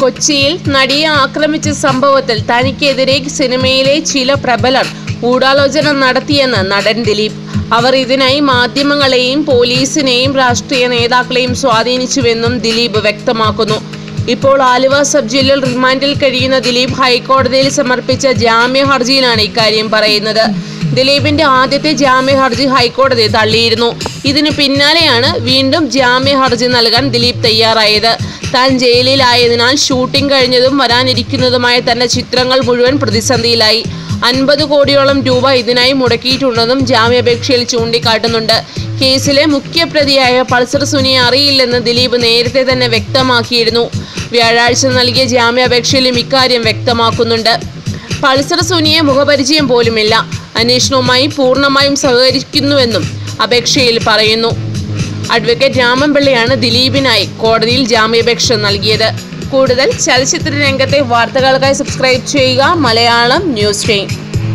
കൊച്ചിയിൽ നടിയെ ആക്രമിച്ച സംഭവത്തിൽ തനിക്കെതിരെ സിനിമയിലെ ചില പ്രബലർ ഗൂഢാലോചന നടത്തിയെന്ന് നടൻ ദിലീപ്. അവർ ഇതിനായി മാധ്യമങ്ങളെയും പോലീസിനെയും രാഷ്ട്രീയ നേതാക്കളെയും സ്വാധീനിച്ചുവെന്നും ദിലീപ് വ്യക്തമാക്കുന്നു. ഇപ്പോൾ ആലുവ സബ് ജില്ലയിൽ റിമാൻഡിൽ കഴിയുന്ന ദിലീപ് ഹൈക്കോടതിയിൽ സമർപ്പിച്ച ജാമ്യ ഹർജിയിലാണ് ഇക്കാര്യം പറയുന്നത്. ദിലീപിന്റെ ആദ്യത്തെ ജാമ്യ ഹർജി ഹൈക്കോടതി തള്ളിയിരുന്നു. ഇതിന് പിന്നാലെയാണ് വീണ്ടും ജാമ്യ ഹർജി നൽകാൻ ദിലീപ് തയ്യാറായത്. താൻ ജയിലിലായതിനാൽ ഷൂട്ടിംഗ് കഴിഞ്ഞതും വരാനിരിക്കുന്നതുമായ തന്റെ ചിത്രങ്ങൾ മുഴുവൻ പ്രതിസന്ധിയിലായി. അൻപത് കോടിയോളം രൂപ ഇതിനായി മുടക്കിയിട്ടുണ്ടെന്നും ജാമ്യാപേക്ഷയിൽ ചൂണ്ടിക്കാട്ടുന്നുണ്ട്. കേസിലെ മുഖ്യപ്രതിയായ പൾസർ സുനിയെ അറിയില്ലെന്ന് ദിലീപ് നേരത്തെ തന്നെ വ്യക്തമാക്കിയിരുന്നു. വ്യാഴാഴ്ച നൽകിയ ജാമ്യാപേക്ഷയിലും ഇക്കാര്യം വ്യക്തമാക്കുന്നുണ്ട്. പൾസർ സുനിയെ മുഖപരിചയം പോലുമില്ല. അന്വേഷണവുമായി പൂർണമായും സഹകരിക്കുന്നുവെന്നും അപേക്ഷയിൽ പറയുന്നു. അഡ്വക്കേറ്റ് രാമൻപിള്ളയാണ് ദിലീപിനായി കോടതിയിൽ ജാമ്യാപേക്ഷ നൽകിയത്. കൂടുതൽ ചലച്ചിത്ര രംഗത്തെ വാർത്തകൾക്കായി സബ്സ്ക്രൈബ് ചെയ്യുക മലയാളം ന്യൂസ് ടൈം.